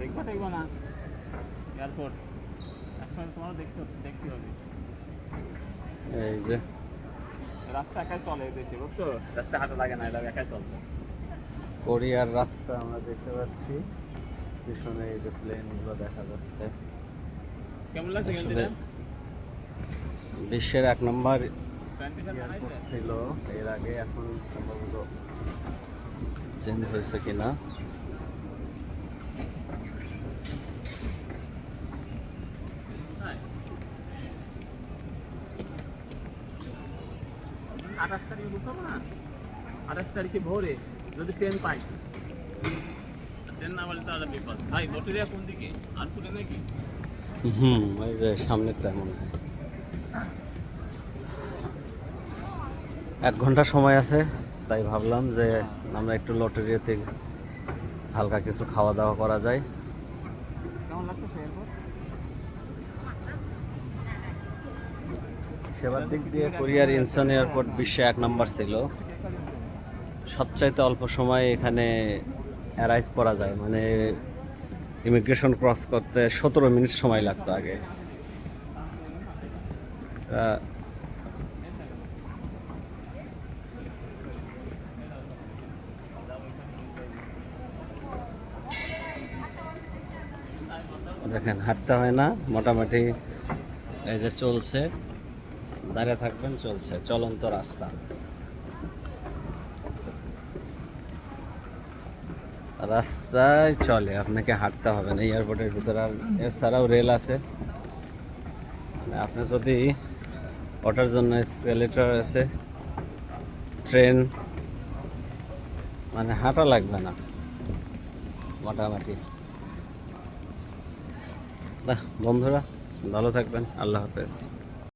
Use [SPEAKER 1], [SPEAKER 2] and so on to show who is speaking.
[SPEAKER 1] দেখবা? দেখবা না। এয়ারপোর্ট একসময় তোমার দেখতে দেখতে হবে।
[SPEAKER 2] এই যে।
[SPEAKER 1] রাস্তা একাই চলে দেশে বুঝছ? রাস্তা হাঁটা লাগে না এটা একাই চলবে
[SPEAKER 2] কোরিয়ার রাস্তা আমরা দেখতে পাচ্ছি। পিছনে এই যে প্লেনগুলো দেখা যাচ্ছে।
[SPEAKER 1] কেমন লাগছে
[SPEAKER 2] আসলে বিশ্বের এক নম্বর ছিল। এর আগে এখন সম্ভবত চেঞ্জ হয়েছে কিনা
[SPEAKER 1] হ্যাঁ আঠাশ তারিখে না? আঠাশ তারিখে ভোরে যদি ট্রেন পাই। ট্রেন না বলে তো একটা বিপদ। ভাই লটারিয়া কোন দিকে? আর পুরে নাকি?
[SPEAKER 2] হুম ওই যে সামনেরটা মনে হয়। এক ঘণ্টা সময় আছে তাই ভাবলাম যে আমরা একটু লটারিতে হালকা কিছু খাওয়া দাওয়া করা যায়।
[SPEAKER 1] কেমন লাগতেছে এয়ারপোর্ট
[SPEAKER 2] সেবার দিক দিয়ে কোরিয়ার ইনসন এয়ারপোর্ট বিশ্বে এক নম্বর ছিল। সবচাইতে অল্প সময়ে এখানে অ্যারাইভ করা যায় মানে ইমিগ্রেশন ক্রস করতে সতেরো মিনিট সময় লাগতো আগে। দেখেন, হাঁটতে হয় না, মোটামুটি এই যে চলছে। দাঁড়িয়ে থাকবেন, চলছে চলন্ত রাস্তা। রাস্তায় চলে, আপনাকে হাঁটতে হবে না, এয়ারপোর্টের ভিতরে আর এছাড়াও রেল আছে। মানে আপনি যদি ওঠার জন্য স্কেলেটার আছে ট্রেন মানে হাঁটা লাগবে না, মোটামুটি। বন্ধুরা, ভালো থাকবেন, আল্লাহ হাফেজ।